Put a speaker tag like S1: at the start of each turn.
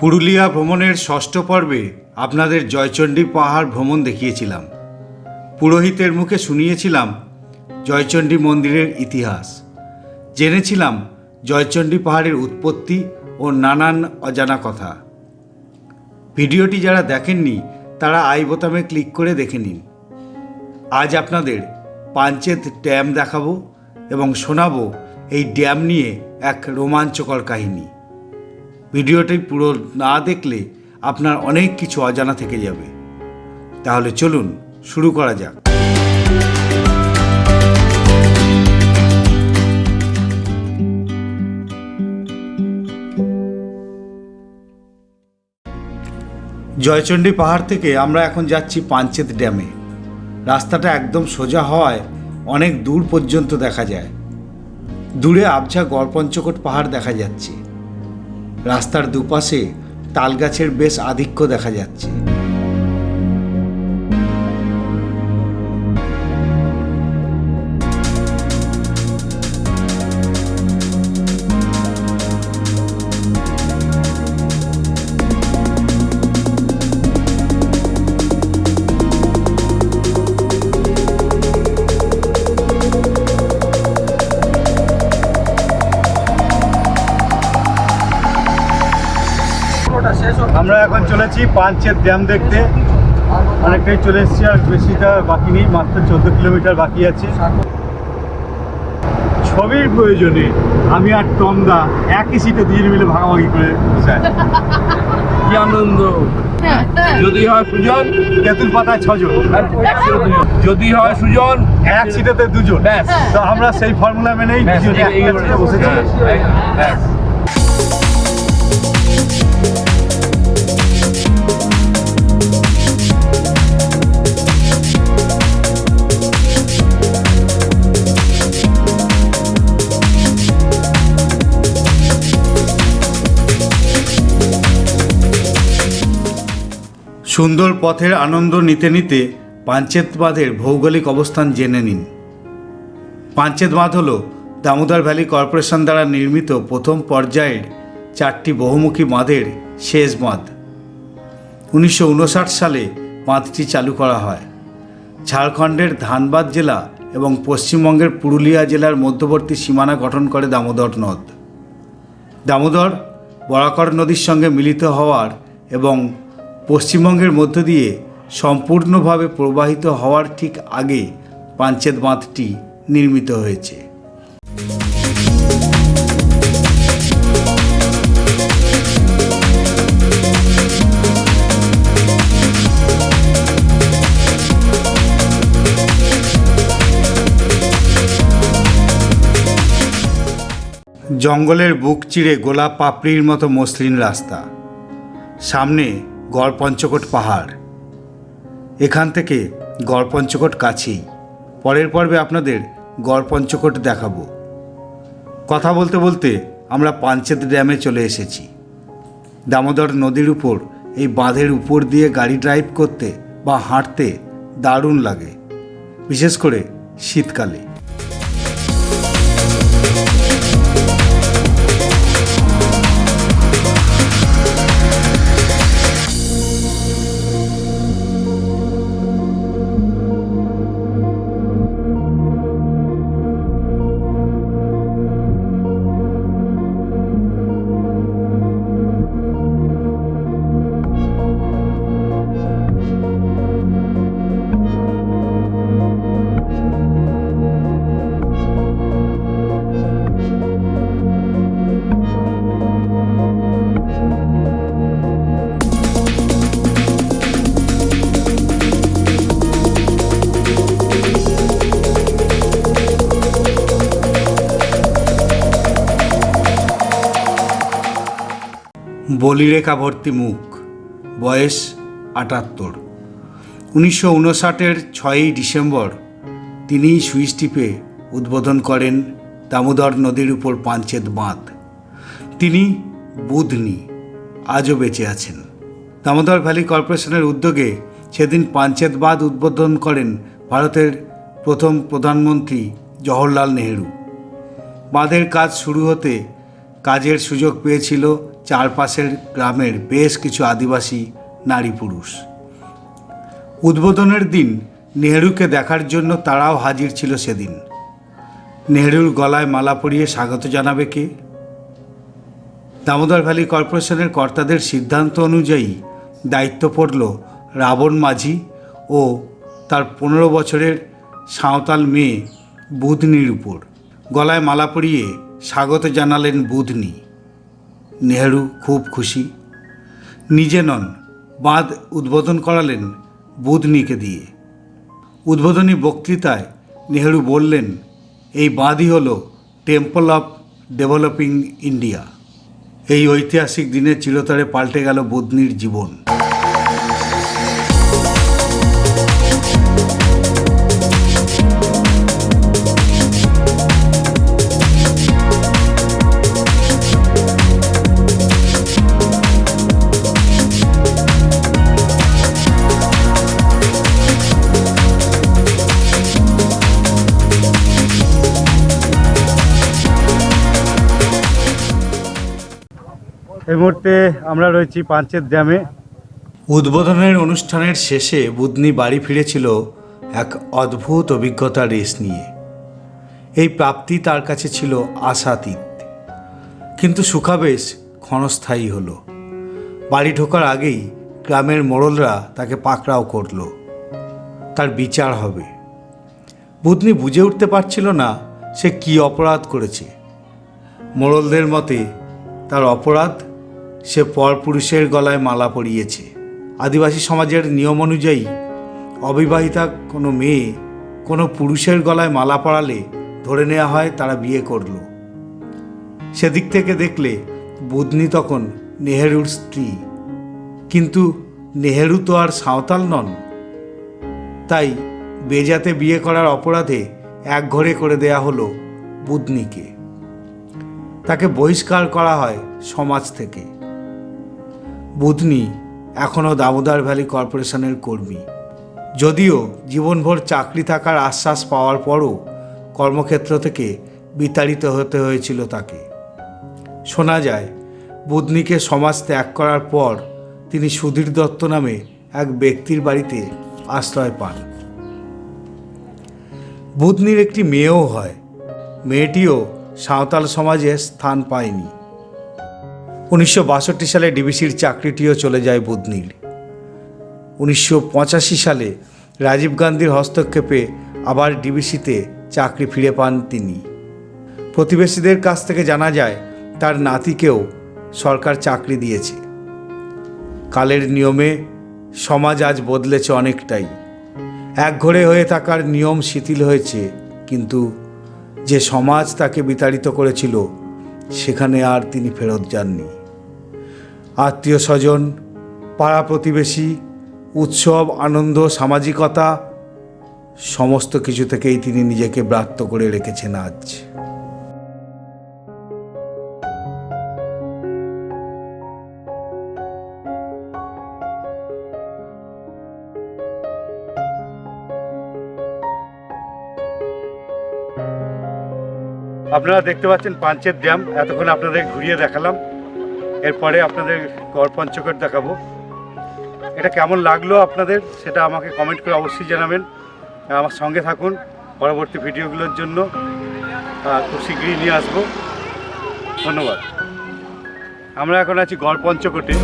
S1: পুরুলিয়া ভ্রমণের ষষ্ঠ পর্বে আপনাদের জয়চণ্ডী পাহাড় ভ্রমণ দেখিয়েছিলাম। পুরোহিতের মুখে শুনিয়েছিলাম জয়চণ্ডী মন্দিরের ইতিহাস। জেনেছিলাম জয়চণ্ডী পাহাড়ের উৎপত্তি ও নানান অজানা কথা। ভিডিওটি যারা দেখেননি, তারা আই বোতামে ক্লিক করে দেখে নিন। আজ আপনাদের পাঞ্চেত ড্যাম দেখাবো এবং শোনাবো এই ড্যাম নিয়ে এক রোমাঞ্চকর কাহিনী। ভিডিওটি পুরো না দেখলে আপনার অনেক কিছু অজানা থেকে যাবে। তাহলে চলুন শুরু করা যাক। জয়চণ্ডী পাহাড় থেকে আমরা এখন যাচ্ছি পাঞ্চেত ড্যামে। রাস্তাটা একদম সোজা হওয়ায় অনেক দূর পর্যন্ত দেখা যায়। দূরে আবঝা গড়পঞ্চকোট পাহাড় দেখা যাচ্ছে। রাস্তার দুপাশে তালগাছের বেশ আধিক্য দেখা যাচ্ছে। আমরা এখন চলেছি পাঞ্চেত ড্যাম দেখতে। অনেকটাই চলে এসেছি আর বেশিটা বাকি নেই মাত্র চোদ্দ কিলোমিটার বাকি আছে। ছবির প্রয়োজনে আমি আর টমদা একই সিটে দুজন মিলে ভাগাভাগি করে।
S2: কি আনন্দ। যদি হয় সুজন
S1: তেঁতুল পাতায় ছজন।
S2: যদি হয় সুজন
S1: এক সিটেতে দুজন। তো আমরা সেই ফর্মুলা মেনেই দুজনে বসেছি। সুন্দর পথের আনন্দ নিতে নিতে পাঞ্চেত বাঁধের ভৌগোলিক অবস্থান জেনে নিন। পাঞ্চেত বাঁধ হল দামোদর ভ্যালি কর্পোরেশন দ্বারা নির্মিত প্রথম পর্যায়ের চারটি বহুমুখী বাঁধের শেষ বাঁধ উনিশশো উনষাট সালে বাঁধটি চালু করা হয়। ঝাড়খণ্ডের ধানবাদ জেলা এবং পশ্চিমবঙ্গের পুরুলিয়া জেলার মধ্যবর্তী সীমানা গঠন করে দামোদর নদ। দামোদর বরাকর নদীর সঙ্গে মিলিত হওয়ার এবং পশ্চিমবঙ্গের মধ্য দিয়ে সম্পূর্ণভাবে প্রবাহিত হওয়ার ঠিক আগে পাঞ্চেত বাঁধটি নির্মিত হয়েছে। জঙ্গলের বুক চিরে গোলাপ পাপড়ির মতো মসৃণ রাস্তা। সামনে গড় পঞ্চকোট পাহাড়। এখান থেকে গড় পঞ্চকোট কাছেই। পরের পর্বে আপনাদের গড় পঞ্চকোট দেখাবো। কথা বলতে বলতে আমরা পাঞ্চেত ড্যামে চলে এসেছি। দামোদর নদীর উপর এই বাঁধের উপর দিয়ে গাড়ি ড্রাইভ করতে বা হাঁটতে দারুণ লাগে, বিশেষ করে শীতকালে। বলিরেখা ভর্তি মুখ, বয়স আটাত্তর। উনিশশো উনষাটের ছয়ই ডিসেম্বর তিনিই সুইচ টিপে উদ্বোধন করেন দামোদর নদীর উপর পাঞ্চেত বাঁধ। তিনি বুধনি আজও বেঁচে আছেন। দামোদর ভ্যালি কর্পোরেশনের উদ্যোগে সেদিন পাঞ্চেত বাঁধ উদ্বোধন করেন ভারতের প্রথম প্রধানমন্ত্রী জওহরলাল নেহেরু। বাঁধের কাজ শুরু হতে কাজের সুযোগ পেয়েছিল চারপাশের গ্রামের বেশ কিছু আদিবাসী নারী পুরুষ। উদ্বোধনের দিন নেহরুকে দেখার জন্য তারাও হাজির ছিল সেদিন। নেহরুর গলায় মালা পরিয়ে স্বাগত জানাবে কে? দামোদর ভ্যালি কর্পোরেশনের কর্তাদের সিদ্ধান্ত অনুযায়ী দায়িত্ব পড়ল রাবণ মাঝি ও তার পনেরো বছরের সাঁওতাল মেয়ে বুধনির উপর। গলায় মালা পরিয়ে স্বাগত জানালেন বুধনি। নেহেরু খুব খুশি। নিজে নন, বাঁধ উদ্বোধন করালেন বুধনিকে দিয়ে। উদ্বোধনী বক্তৃতায় নেহেরু বললেন, এই বাঁধই হল টেম্পল অফ ডেভেলপিং ইন্ডিয়া। এই ঐতিহাসিক দিনে চিরতরে পাল্টে গেল বুধনির জীবন। এই মুহূর্তে আমরা রয়েছি পাঞ্চেত ড্যামে উদ্বোধনের অনুষ্ঠানের শেষে বুধনি বাড়ি ফিরেছিল এক অদ্ভুত অভিজ্ঞতা রেস নিয়ে। এই প্রাপ্তি তার কাছে ছিল আশাতীত। কিন্তু সুখাবেশ ক্ষণস্থায়ী হলো। বাড়ি ঢোকার আগেই গ্রামের মোড়লরা তাকে পাকড়াও করল। তার বিচার হবে। বুধনি বুঝে উঠতে পারছিল না সে কি অপরাধ করেছে। মোড়লদের মতে তার অপরাধ সে পরপুরুষের গলায় মালা পরিয়েছে। আদিবাসী সমাজের নিয়ম অনুযায়ী, অবিবাহিতা কোনো মেয়ে কোনো পুরুষের গলায় মালা পরালে ধরে নেওয়া হয় তারা বিয়ে করল। সেদিক থেকে দেখলে বুধনি তখন নেহেরুর স্ত্রী। কিন্তু নেহেরু তো আর সাঁওতাল নন। তাই বেজাতে বিয়ে করার অপরাধে এক ঘরে করে দেয়া হলো বুধনিকে। তাকে বহিষ্কার করা হয় সমাজ থেকে। বুধনি এখনও দামোদর ভ্যালি কর্পোরেশনের কর্মী। যদিও জীবনভর চাকরি থাকার আশ্বাস পাওয়ার পরও কর্মক্ষেত্র থেকে বিতাড়িত হতে হয়েছিল তাকে। শোনা যায়, বুধনিকে সমাজ ত্যাগ করার পর তিনি সুধীর দত্ত নামে এক ব্যক্তির বাড়িতে আশ্রয় পান। বুধনির একটি মেয়েও হয়। মেয়েটিও সাঁওতাল সমাজে স্থান পায়নি। উনিশশো বাষট্টি সালে ডিবিসির চাকরিটিও চলে যায় বুধনির। উনিশশো সালে রাজীব গান্ধীর হস্তক্ষেপে আবার ডিবিসিতে চাকরি ফিরে পান তিনি। প্রতিবেশীদের কাছ থেকে জানা যায়, তার নাতিকেও সরকার চাকরি দিয়েছে। কালের নিয়মে সমাজ আজ বদলেছে অনেকটাই। একঘরে হয়ে থাকার নিয়ম শিথিল হয়েছে, কিন্তু যে সমাজ তাকে বিতাড়িত করেছিল, সেখানে আর তিনি ফেরত যাননি। আত্মীয় স্বজন, পাড়া প্রতিবেশী, উৎসব, আনন্দ, সামাজিকতা, সমস্ত কিছু থেকেই তিনি নিজেকে ব্রাত্য করে রেখেছেন আজ। আপনারা দেখতে পাচ্ছেন পাঞ্চের ড্যাম, এতক্ষণ আপনাদের ঘুরিয়ে দেখালাম। এরপরে আপনাদের গড় পঞ্চকট দেখাবো। এটা কেমন লাগল আপনাদের সেটা আমাকে কমেন্ট করে অবশ্যই জানাবেন। আমার সঙ্গে থাকুন পরবর্তী ভিডিওগুলোর জন্য। খুব শীঘ্রই নিয়ে আসব। ধন্যবাদ। আমরা এখন আছি গড় পঞ্চকোটে।